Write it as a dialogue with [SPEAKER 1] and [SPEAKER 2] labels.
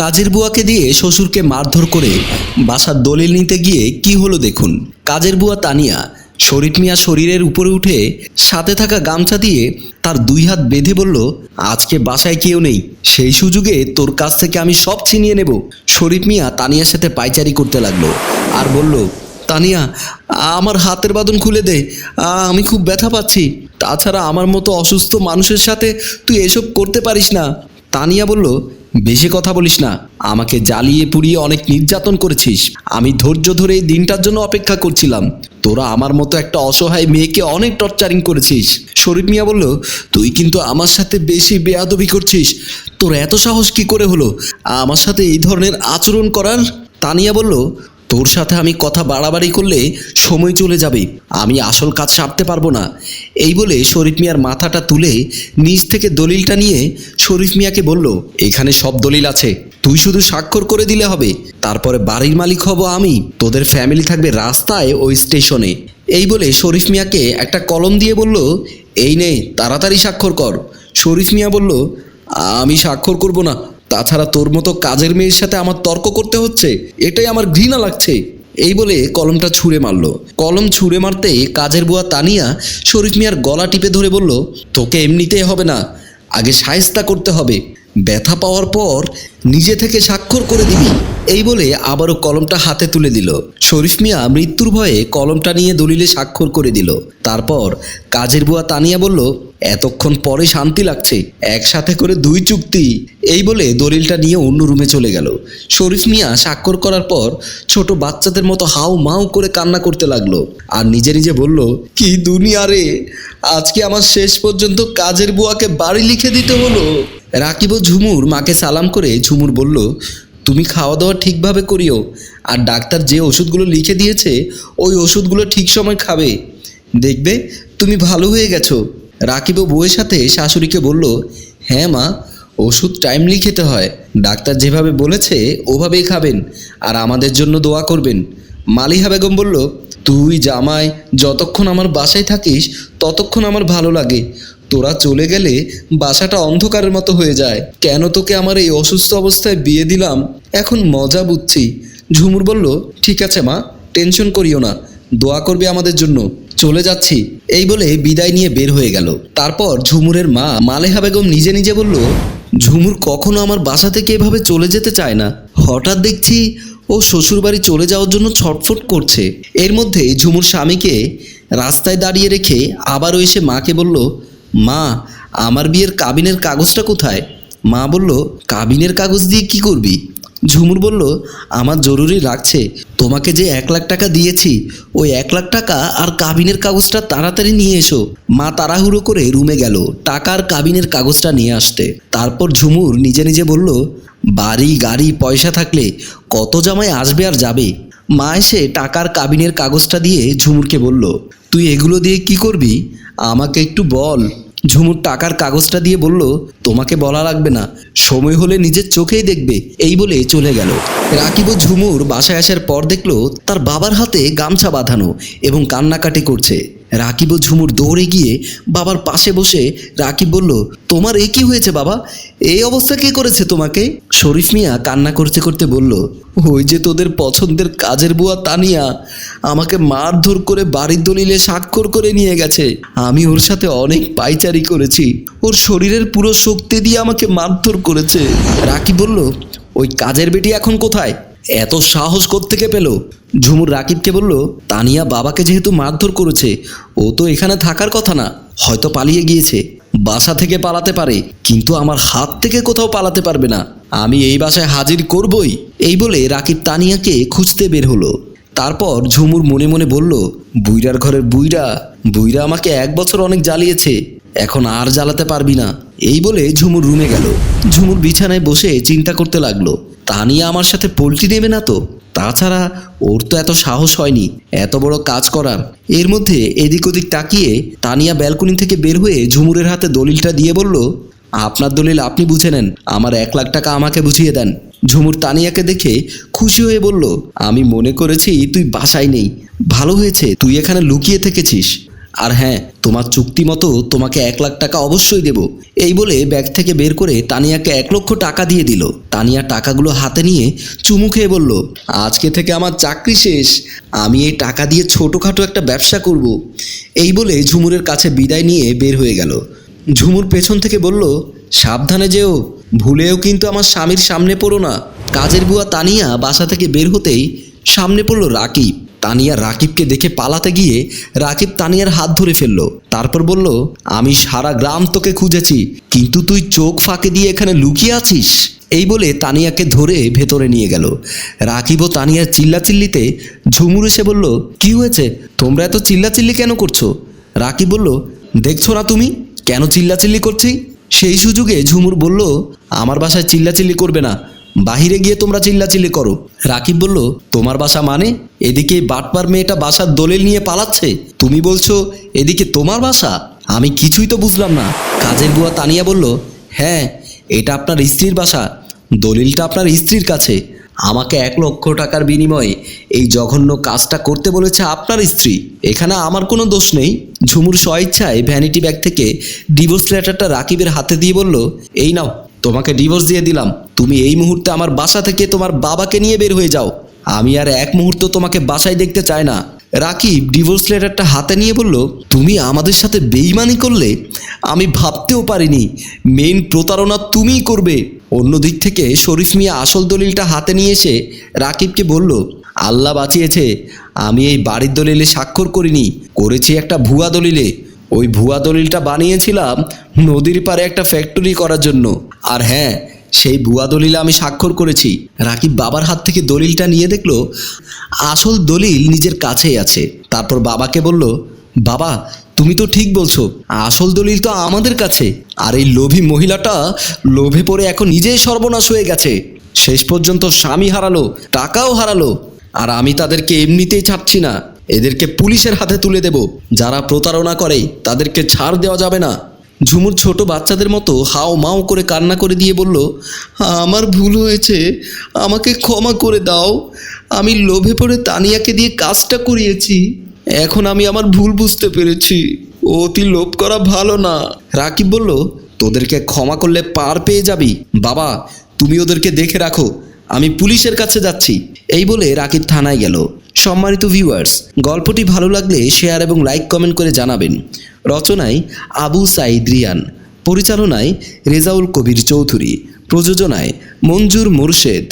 [SPEAKER 1] কাজের বুয়াকে দিয়ে শ্বশুরকে মারধর করে বাসার দলিল নিতে গিয়ে কি হলো দেখুন। কাজের বুয়া তানিয়া শরীফ মিয়া শরীরের উপরে উঠে সাথে থাকা গামছা দিয়ে তার দুই হাত বেঁধে বলল, আজকে বাসায় কেউ নেই। সেই সুযোগে তোর কাছ থেকে আমি সব ছিনিয়ে নেব। শরীফ মিয়া তানিয়ার সাথে পাইচারি করতে লাগল আর বলল, তানিয়া, আমার হাতের বাঁধন খুলে দে। আমি খুব ব্যথা পাচ্ছি। তাছাড়া আমার মতো অসুস্থ মানুষের সাথে তুই এসব করতে পারিস না। তানিয়া বলল বেশি কথা বলিস না। আমাকে জ্বালিয়ে পুড়িয়ে অনেক নির্যাতন করেছিস। আমি ধৈর্য ধরে এই দিনটার জন্য অপেক্ষা করছিলাম। তোরা আমার মতো একটা অসহায় মেয়েকে অনেক টর্চারিং করেছিস। শরীফ মিয়া বলল, তুই কিন্তু আমার সাথে বেশি বেয়াদবি করছিস। তোর এত সাহস কি করে হলো? আমার সাথে এই ধরনের আচরণ করার? তানিয়া বলল তোর সাথে আমি কথা বাড়াবাড়ি করলে সময় চলে যাবে। আমি আসল কাজ সারতে পারব না। এই বলে শরীফ মিয়ার মাথাটা তুলে নিচ থেকে দলিলটা নিয়ে শরীফ মিয়াকে বলল, এখানে সব দলিল আছে। তুই শুধু স্বাক্ষর করে দিলে হবে। তারপরে বাড়ির মালিক হব আমি। তোদের ফ্যামিলি থাকবে রাস্তায় ওই স্টেশনে। এই বলে শরীফ মিয়াকে একটা কলম দিয়ে বলল, এই নে, তাড়াতাড়ি স্বাক্ষর কর। শরীফ মিয়া বলল, আমি স্বাক্ষর করব না। তাছাড়া তোর মতো কাজের মেয়ের সাথে আমার তর্ক করতে হচ্ছে, এটাই আমার ঘৃণা লাগছে। এই বলে কলমটা ছুঁড়ে মারল। কলম ছুঁড়ে মারতে কাজের বুয়া তানিয়া শরীফ মিয়ার গলা টিপে ধরে বলল, তোকে এমনিতেই হবে না, আগে সায়স্তা করতে হবে। ব্যথা পাওয়ার পর নিজে থেকে স্বাক্ষর করে দিবি। এই বলে আবারও কলমটা হাতে তুলে দিল। শরীফ মিয়া মৃত্যুর ভয়ে কলমটা নিয়ে দলিলে স্বাক্ষর করে দিল। তারপর কাজের বুয়া তানিয়া বলল, এতক্ষণ পরে শান্তি লাগছে, একসাথে করে দুই চুক্তি। এই বলে দলিলটা নিয়ে অন্য রুমে চলে গেল। শরীফ মিয়া স্বাক্ষর করার পর ছোট বাচ্চাদের মতো হাউ মাউ করে কান্না করতে লাগল। আর নিজে নিজে বলল, কি দুনিয়া রে! আজকে আমার শেষ পর্যন্ত কাজের বুয়াকে বাড়ি লিখে দিতে হলো। রাকিব ও ঝুমুর মাকে সালাম করে ঝুমুর বলল, তুমি খাওয়া দাওয়া ঠিকভাবে করিও, আর ডাক্তার যে ওষুধগুলো লিখে দিয়েছে, ওই ওষুধগুলো ঠিক সময় খাবে। দেখবে, তুমি ভালো হয়ে গেছো। রাকিব বউয়ের সাথে শাশুড়িকে বলল হ্যাঁ মা, ওষুধ টাইমলি খেতে হয়। ডাক্তার যেভাবে বলেছে, ওভাবেই খাবেন, আর আমাদের জন্য দোয়া করবেন। মালিহা বেগম বলল, তুই জামাই, যতক্ষণ আমার বাসায় থাকিস, ততক্ষণ আমার ভালো লাগে। তোরা চলে গেলে বাসাটা অন্ধকারের মতো হয়ে যায়। কেন তোকে আমার এই অসুস্থ অবস্থায় বিয়ে দিলাম? এখন মজা বুঝছি। ঝুমুর বলল, ঠিক আছে মা, টেনশন করিও না, দোয়া করবে আমাদের জন্য। চলে যাচ্ছি। এই বলে বিদায় নিয়ে বের হয়ে গেল। তারপর ঝুমুরের মা মালেহা বেগম নিজে নিজে বলল, ঝুমুর কখনো আমার বাসা থেকে এভাবে চলে যেতে চায় না। হঠাৎ দেখছি ও শ্বশুরবাড়ি চলে যাওয়ার জন্য ছটফট করছে। এর মধ্যে ঝুমুর স্বামীকে রাস্তায় দাঁড়িয়ে রেখে আবারও এসে মাকে বলল মা, আমার বিয়ের কাবিনের কাগজটা কোথায়? মা বলল, কাবিনের কাগজ দিয়ে কি করবি? ঝুমুর বলল, আমার জরুরি লাগছে, তোমাকে যে এক লাখ টাকা দিয়েছি, ওই এক লাখ টাকা আর কাবিনের কাগজটা তাড়াতাড়ি নিয়ে এসো। মা তাড়াহুড়ো করে রুমে গেল টাকার কাবিনের কাগজটা নিয়ে আসতে। তারপর ঝুমুর নিজে নিজে বলল, বাড়ি, গাড়ি, পয়সা থাকলে কত জামাই আসবে আর যাবে? মা এসে টাকার কাবিনের কাগজটা দিয়ে ঝুমুরকে বলল, তুই এগুলো দিয়ে কি করবি? আমাকে একটু বল। ঝুমুর টাকার কাগজটা দিয়ে বলল, তোমাকে বলা লাগবে না। সময় হলে নিজের চোখেই দেখবে। এই বলে চলে গেল। রাকিব ও ঝুমুর বাসায় আসার পর দেখল, তার বাবার হাতে গামছা বাঁধানো এবং কান্নাকাটি করছে। রাকিব ও ঝুমুর দৌড়ে গিয়ে বাবার পাশে বসে রাকিব বলল, তোমার এ কি হয়েছে বাবা? এই অবস্থা কে করেছে তোমাকে? শরীফ মিয়া কান্না করতে করতে বলল, ওই যে তোদের পছন্দের কাজের বুয়া তানিয়া, আমাকে মারধর করে বাড়ির দলিলে স্বাক্ষর করে নিয়ে গেছে। আমি ওর সাথে অনেক পাইচারি করেছি। ওর শরীরের পুরো শক্তি দিয়ে আমাকে মারধর করেছে। রাকিব বলল, ওই কাজের বেটি এখন কোথায়? এত সাহস থেকে পেল? ঝুমুর রাকিবকে বলল, তানিয়া বাবাকে যেহেতু মারধর করেছে, ও তো এখানে থাকার কথা না, হয়তো পালিয়ে গিয়েছে। বাসা থেকে পালাতে পারে, কিন্তু আমার হাত থেকে কোথাও পালাতে পারবে না। আমি এই বাসায় হাজির করবই। এই বলে রাকিব তানিয়াকে খুঁজতে বের হলো। তারপর ঝুমুর মনে মনে বলল বুইরার ঘরের বুইরা বুইরা আমাকে এক বছর অনেক জ্বালিয়েছে, এখন আর জ্বালাতে পারবি না। এই বলে ঝুমুর রুমে গেল। ঝুমুর বিছানায় বসে চিন্তা করতে লাগল, তানিয়া আমার সাথে পোল্ট্রি নেবে না তো? তাছাড়া ওর তো এত সাহস হয়নি, এত বড় কাজ করার এর মধ্যে এদিক ওদিক তাকিয়ে তানিয়া ব্যালকনি থেকে বের হয়ে ঝুমুরের হাতে দলিলটা দিয়ে বলল, আপনার দলিল আপনি বুঝে নেন, আমার এক লাখ টাকা আমাকে বুঝিয়ে দেন। ঝুমুর তানিয়াকে দেখে খুশি হয়ে বলল, আমি মনে করেছি তুই বাসায় নেই, ভালো হয়েছে, তুই এখানে লুকিয়ে থেকেছিস। আর হ্যাঁ তোমার চুক্তি মতো তোমাকে এক লাখ টাকা অবশ্যই দেব। এই বলে ব্যাগ থেকে বের করে তানিয়াকে এক লক্ষ টাকা দিয়ে দিল। তানিয়া টাকাগুলো হাতে নিয়ে চুমু খেয়ে বলল, আজকে থেকে আমার চাকরি শেষ। আমি এই টাকা দিয়ে ছোটোখাটো একটা ব্যবসা করব। এই বলে ঝুমুরের কাছে বিদায় নিয়ে বের হয়ে গেল। ঝুমুর পেছন থেকে বলল, সাবধানে যেও, ভুলেও কিন্তু আমার স্বামীর সামনে পড়ো না। কাজের বুয়া তানিয়া বাসা থেকে বের হতেই সামনে পড়ল রাকিব। তানিয়া রাকিবকে দেখে পালাতে গিয়ে রাকিব তানিয়ার হাত ধরে ফেলল। তারপর বলল, আমি সারা গ্রাম তোকে খুঁজেছি, কিন্তু তুই চোখ ফাঁকে দিয়ে এখানে লুকিয়ে আছিস? এই বলে তানিয়াকে ধরে ভেতরে নিয়ে গেল। রাকিব ও তানিয়ার চিল্লাচিল্লিতে ঝুমুর এসে বলল, কি হয়েছে? তোমরা এত চিল্লাচিল্লি কেন করছ? রাকিব বলল, দেখছ না তুমি? কেন চিল্লাচিল্লি করছি? সেই সুযোগে ঝুমুর বলল, আমার বাসায় চিল্লাচিল্লি করবে না। বাহিরে গিয়ে তোমরা চিল্লাচিল্লি করো। রাকিব বলল, তোমার বাসা মানে? এদিকে বাটপার মেয়েটা বাসার দলিল নিয়ে পালাচ্ছে। তুমি বলছো, এদিকে তোমার বাসা? আমি কিছুই তো বুঝলাম না। কাজের বুয়া তানিয়া বলল হ্যাঁ এটা আপনার স্ত্রীর বাসা। দলিলটা আপনার স্ত্রীর কাছে। আমাকে এক লক্ষ টাকার বিনিময়ে এই জঘন্য কাজটা করতে বলেছে আপনার স্ত্রী। এখানে আমার কোনো দোষ নেই। ঝুমুর স্বইচ্ছায় ভ্যানিটি ব্যাগ থেকে ডিভোর্স লেটারটা রাকিবের হাতে দিয়ে বলল, এই নাও। তোমাকে ডিভোর্স দিয়ে দিলাম। তুমি এই মুহূর্তে আমার বাসা থেকে তোমার বাবাকে নিয়ে বের হয়ে যাও। আমি আর এক মুহূর্ত তোমাকে বাসায় দেখতে চাই না। রাকিব ডিভোর্স লেটারটা হাতে নিয়ে বলল, তুমি আমাদের সাথে বেইমানি করলে আমি ভাবতেও পারিনি। মেন প্রতারণা তুমিই করবে। অন্য দিক থেকে শরীফ মিয়া আসল দলিলটা হাতে নিয়ে এসে রাকিবকে বলল, আল্লাহ বাঁচিয়েছে। আমি এই বাড়ির দলিলে স্বাক্ষর করিনি। করেছি একটা ভুয়া দলিলে। ওই ভুয়া দলিলটা বানিয়েছিলাম নদীর পাড়ে একটা ফ্যাক্টরি করার জন্য। আর হ্যাঁ সেই ভুয়া দলিলে আমি স্বাক্ষর করেছি। রাকিব বাবার হাত থেকে দলিলটা নিয়ে দেখল আসল দলিল নিজের কাছেই আছে। তারপর বাবাকে বলল, বাবা, তুমি তো ঠিক বলছো, আসল দলিল তো আমাদের কাছে। আর এই লোভী মহিলাটা লোভে পড়ে এখন নিজেই সর্বনাশ হয়ে গেছে। শেষ পর্যন্ত স্বামী হারালো, টাকাও হারালো। আর আমি তাদেরকে এমনিতেই ছাড়ছি না। এদেরকে পুলিশের হাতে তুলে দেব। যারা প্রতারণা করে, তাদেরকে ছাড় দেওয়া যাবে না। ঝুমুর ছোট বাচ্চাদের মতো হাও মাও করে কান্না করে দিয়ে বলল, আমার ভুল হয়েছে, আমাকে ক্ষমা করে দাও। আমি লোভে পড়ে তানিয়াকে দিয়ে কাজটা করিয়েছি। এখন আমি আমার ভুল বুঝতে পেরেছি। অতি লোভ করা ভালো না। রাকিব বলল, তোদেরকে ক্ষমা করলে পার পেয়ে যাবি। বাবা, তুমি ওদেরকে দেখে রাখো। আমি পুলিশের কাছে যাচ্ছি। এই বলে রাকিব থানায় গেল। সম্মানিত ভিউয়ার্স গল্পটি ভালো লাগলে শেয়ার এবং লাইক কমেন্ট করে জানাবেন। রচনায় আবু সাইদ রিয়ান, পরিচালনায় রেজাউল কবির চৌধুরী, প্রযোজনায় মঞ্জুর মোরশেদ।